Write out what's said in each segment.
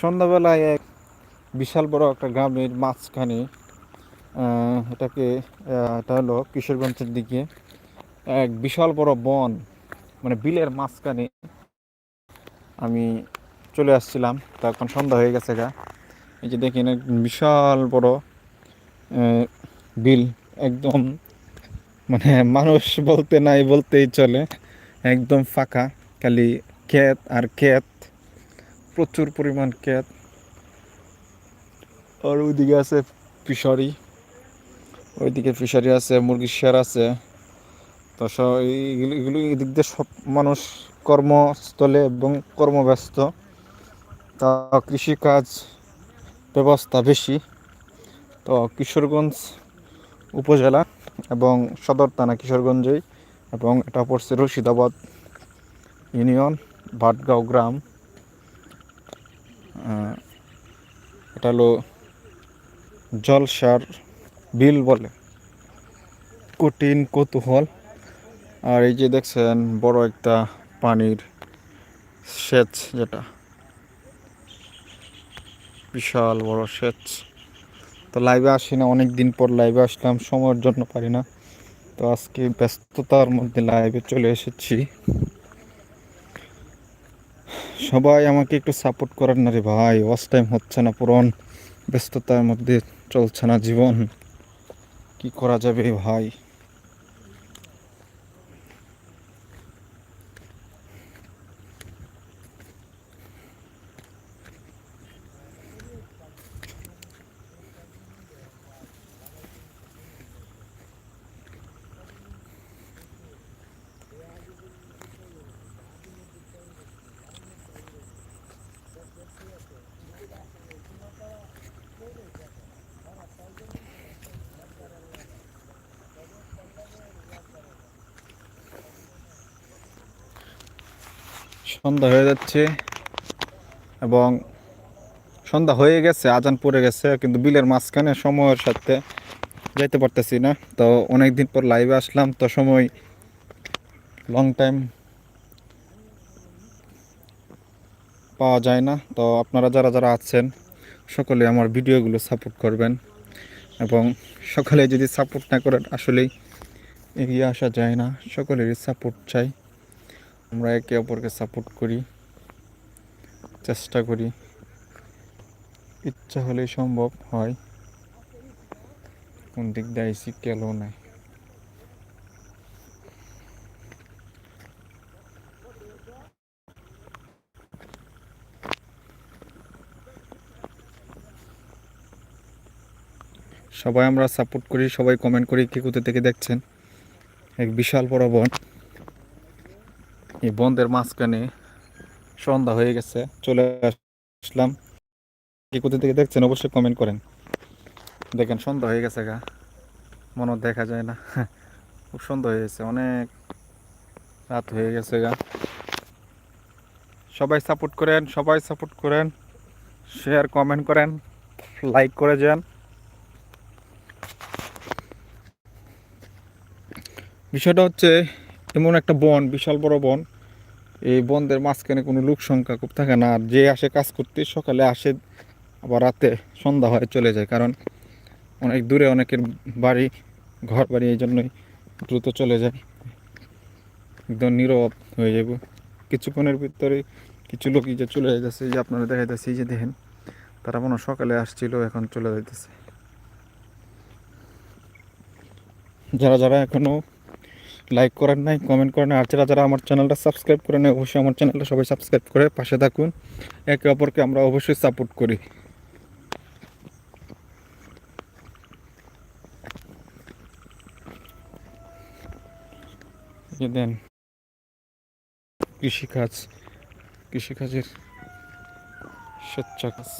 সন্ধ্যাবেলায় এক বিশাল বড় একটা গ্রামের মাঝখানে এটাকে এটা হলো কিশোরগঞ্জের দিকে এক বিশাল বড় বন মানে বিলের মাঝখানে আমি চলে আসছিলাম। তো এখন সন্ধ্যা হয়ে গেছে গা। এই যে দেখেন বিশাল বড় বিল একদম মানে মানুষ বলতে নাই, বলতেই চলে। একদম ফাঁকা, খালি ক্ষেত আর ক্ষেত। প্রচুর পরিমাণ ক্ষেত আর ওইদিকে আছে ফিশারি। ওইদিকে ফিশারি আছে, মুরগির শের আছে। তো সব এইগুলো এদিক দিয়ে সব মানুষ কর্মস্থলে এবং কর্মব্যস্ত। তা কৃষিকাজ ব্যবস্থা বেশি। তো কিশোরগঞ্জ উপজেলা এবং সদর থানা কিশোরগঞ্জেই এবং এটা পড়ছে রশিদাবাদ ইউনিয়ন, ভাটগাঁও গ্রাম। এটা হলো জলসার বিল বলে। কঠিন কৌতূহল। আর এই যে দেখছেন, বড় একটা পানির সেচ যেটা। বিশাল বড় সেচ। তো লাইভে আসি না অনেক দিন পর লাইভে আসলাম, সময়ের জন্য পারি না। তো আজকে ব্যস্ততার মধ্যে লাইভে চলে এসেছি। সবাই আমাকে একটু সাপোর্ট করার না রে ভাই। ওয়াচ টাইম হচ্ছে না পুরন। ব্যস্ততার মধ্যে চলছে না জীবন। কি করা যাবে ভাই? সন্ধ্যা হয়ে যাচ্ছে এবং সন্ধ্যা হয়ে গেছে, আজান পড়ে গেছে, কিন্তু বিলের মাঝখানে সময়ের সাথে যাইতে পারতেছি না। তো অনেক দিন পর লাইভে আসলাম, তো সময় লং টাইম পাওয়া যায় না। তো আপনারা যারা যারা আছেন, সকলে আমার ভিডিওগুলো সাপোর্ট করবেন এবং সকলে যদি সাপোর্ট না করেন, আসলেই এগিয়ে আসা যায় না। সকলেরই সাপোর্ট চাই। আমরা একে অপরকে সাপোর্ট করি, চেষ্টা করি। ইচ্ছা হলেই সম্ভব হয়। কোন দিক দিয়ে আইসি কেলো নাই। সবাই আমরা সাপোর্ট করি, সবাই কমেন্ট করি, কে কোথা থেকে দেখছেন? এক বিশাল বড় বন। এই বন্ধের মাঝখানে সন্ধ্যা হয়ে গেছে, চলে আসলাম। কি কোথা থেকে দেখছেন অবশ্যই কমেন্ট করেন। দেখেন, সন্ধ্যা হয়ে গেছে গা। মনে দেখা যায় না। খুব সন্ধ্যা হয়ে গেছে, অনেক রাত হয়ে গেছে গা। সবাই সাপোর্ট করেন, সবাই সাপোর্ট করেন। শেয়ার কমেন্ট করেন লাইক করে যান। বিষয়টা হচ্ছে, এমন একটা বন, বিশাল বড় বন। এই বন্ধের মাঝখানে কোনো লোক সংখ্যা খুব থাকে না। আর যে আসে কাজ করতে, সকালে আসে, আবার রাতে সন্ধ্যা হয় চলে যায়। কারণ অনেক দূরে অনেকের বাড়ি, ঘর বাড়ি, এই জন্যই দ্রুত চলে যায়। একদম নীরব হয়ে যাব। কিছুক্ষণের ভিতরে কিছু লোকই যে চলে যাইতেছে যে আপনারা দেখা যাচ্ছে যে দেখেন, তারা মনে সকালে আসছিল, এখন চলে যাইতেছে। যারা যারা এখনও লাইক করেন নাই কমেন্ট করেন আর যারা যারা আমার চ্যানেলটা সাবস্ক্রাইব করে নেই, অবশ্যই আমার চ্যানেলটা সবাই সাবস্ক্রাইব করে পাশে থাকুন। একে অপরকে আমরা অবশ্যই সাপোর্ট করি। দেন, কৃষিকাজ। কৃষিকাজের স্বেচ্ছা কাজ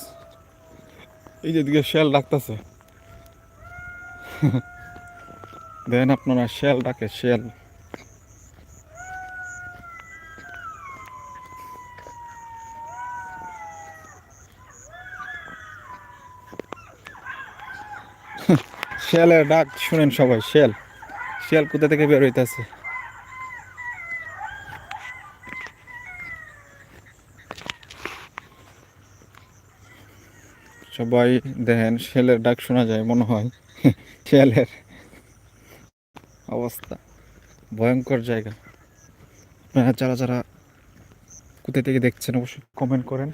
এই যে দিকে শেল ডাকতেছে। দেন আপনারা শেল ডাকে শেল। শেলের ডাক শুনেন সবাই, শেল। শেল কোথা থেকে বের হইতেছে? সবাই দেখেন, শেলের ডাক শোনা যায়, মনে হয়। শেলের অবস্থা। ভয়ঙ্কর জায়গা। আপনারা যারা যারা কোথায় থেকে দেখছেন অবশ্যই কমেন্ট করেন।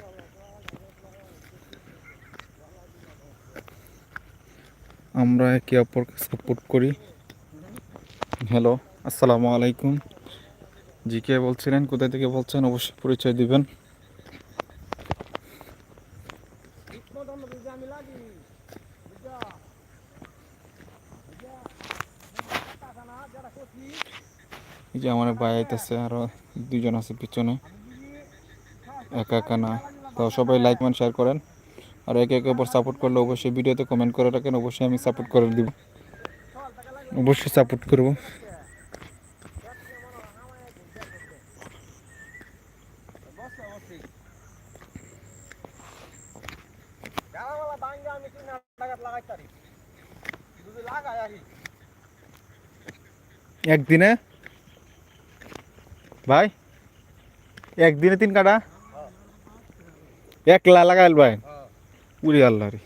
আমরা একে অপরকে সাপোর্ট করি। হ্যালো আসসালামু আলাইকুম। জি কে বলছিলেন কোথা থেকে বলছেন অবশ্যই পরিচয় দিবেন। আমার ভাই আইতেছে, আরও দুজন আছে পিছনে। একা একা না। তো সবাই লাইক মান শেয়ার করেন। আর একে একে অপর সাপোর্ট করলে অবশ্যই ভিডিওতে কমেন্ট করে রাখেন, অবশ্যই আমি সাপোর্ট করে দিব। অবশ্যই সাপোর্ট করব। গাড়াওয়ালা বাঙ্গা আমি তিন হাজার টাকা লাগাইতারি যদি লাগাই আহি একদিনে ভাই, একদিনে তিন কাটা একলা লাগাইল ভাই? উড়ি আল্লাহ রে।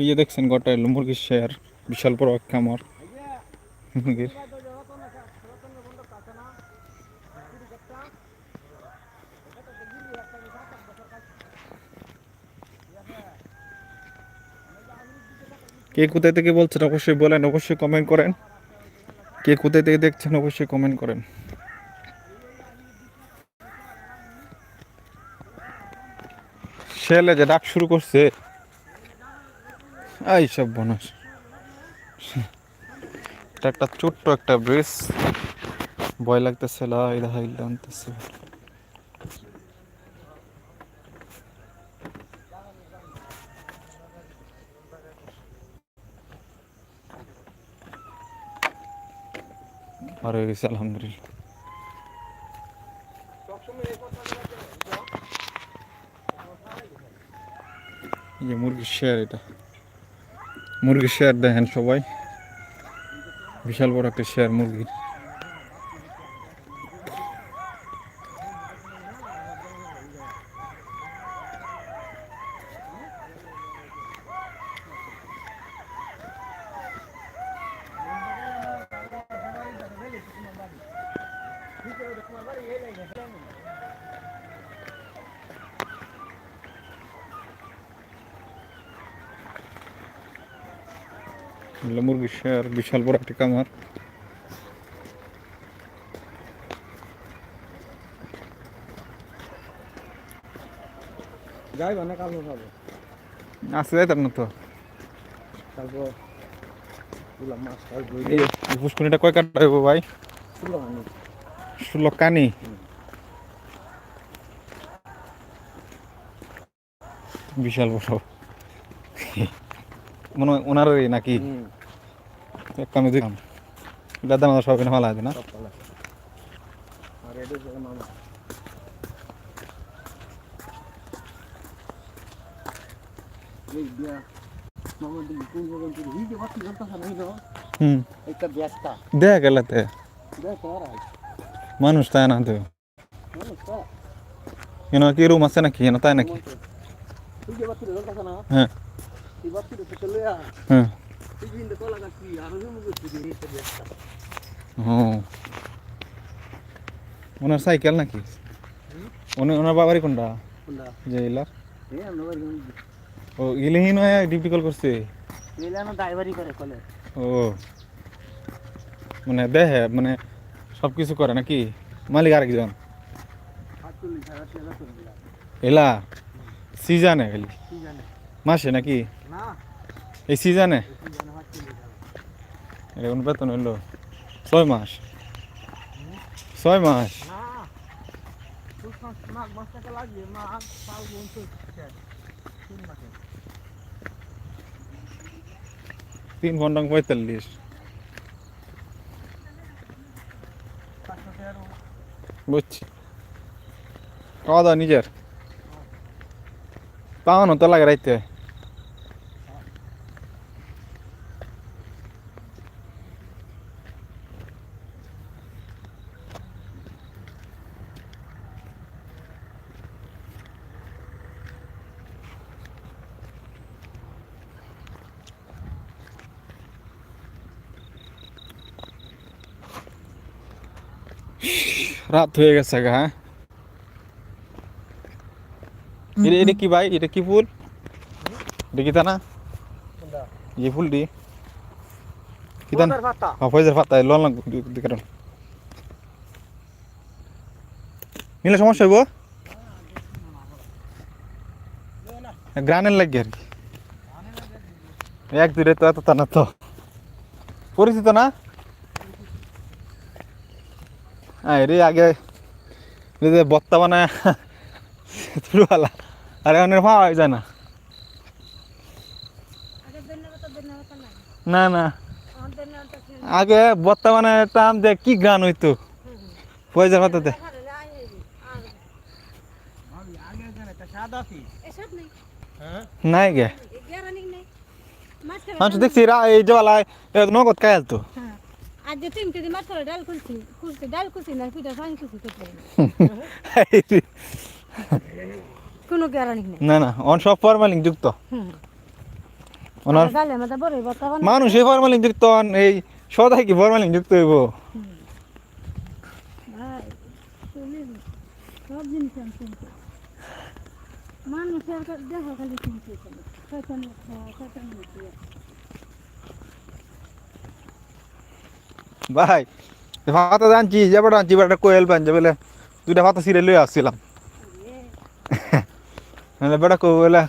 এই যে দেখছেন গোটা এলো মুরগির শেয়ার, বিশাল বড় এক খামার। মুরগির। কে কোথায় থেকে বলছেন অবশ্যই বলেন, অবশ্যই কমেন্ট করেন। কে কোথায় থেকে দেখছেন অবশ্যই কমেন্ট করেন। শেলে যে ডাক শুরু করছে এই সব বনস এটা একটা ছোট্ট একটা ব্রিজ ভয় লাগতেছে, লা আর হয়ে গেছে, আলহামদুলিল্লাহ। মুরগির শেয়ার এটা। মুরগির শেয়ার দেখেন সবাই। বিশাল বড় একটা শেয়ার মুরগির। এগুলো মুরগির শেয়ার বিশাল বড় একটা কামার যাই মানে কাল আসতে যাইতাম না তো। তারপর কয় কাটা হইব ভাই? তুলা ষোলো কানি? বিশাল বড়। মনে হয় ওনারই নাকি? এক কামে দুই কাম। এটার দাম সব এখানে ভালো আছে না? এটা কোন একটা দেখ আর মানুষ তাই না তো? কেন কি রুম আছে নাকি? কেন তাই নাকি? হ্যাঁ। হ্যাঁ। আর ওনার সাইকেল নাকি? ওনার ওনার বাবারই কোনটা? যে ইলার ও ইলেহীন হয়ে ডিউটি কল করছে? ও। মানে দেহে মানে সব কিছু করে নাকি? মালিক আরেকজন। চলে যায় এলা সিজানে খালি। কি জানে মাসে নাকি? এই সিজানে এটা কোন বেতন হইল ছয় মাস। ছয় মাস। তিন ঘণ্টা পঁয়তাল্লিশ। বুঝছি। খাওয়া দাওয়া নিজের? তাও তো লাগে রাইতে। রাত হয়ে গেছে গা হ্যাঁ? এটা এটা কি ভাই? এটা কি ফুল? এটা কি তা না এই ফুলটি? কি তা হ্যাঁ ফয়জার পাতা। লন দিকে নিলে সমস্যা হইব? গ্রানের লাগে আর কি। এক দূরে তো এত তা না তো। পরিচিত না? হ্যাঁ আগে এই যে বত্তা বানায় তুলওয়ালা আরে অনেক পাওয়া যায় না। আগে না না। আগে বত্তা বানাইতাম যে কি গান হইতো। পয়সার আগে এসব নেই। হ্যাঁ গে আমি দেখছি রা এই জলায় নগদ কায়াল তো আজ যে তিন কেজি মাছ ডাল খুলছি খুলছি ডাল খুলছি না পিঠা ফাইন খুলছি কেটে কোনো গ্যারানি নেই। না না অন সব ফরমালিং যুক্ত। ওনার মানুষ এই ফরমালিং যুক্ত এই সদাই কি ফরমালিং যুক্ত হইব? মানুষের দেখা খালি ভাই ভাতা জানছি যাবার আনছি একটা কোয়েল যে বলে দুইটা ভাতা সিরে লয়ে আসছিলাম বেটা কো বলে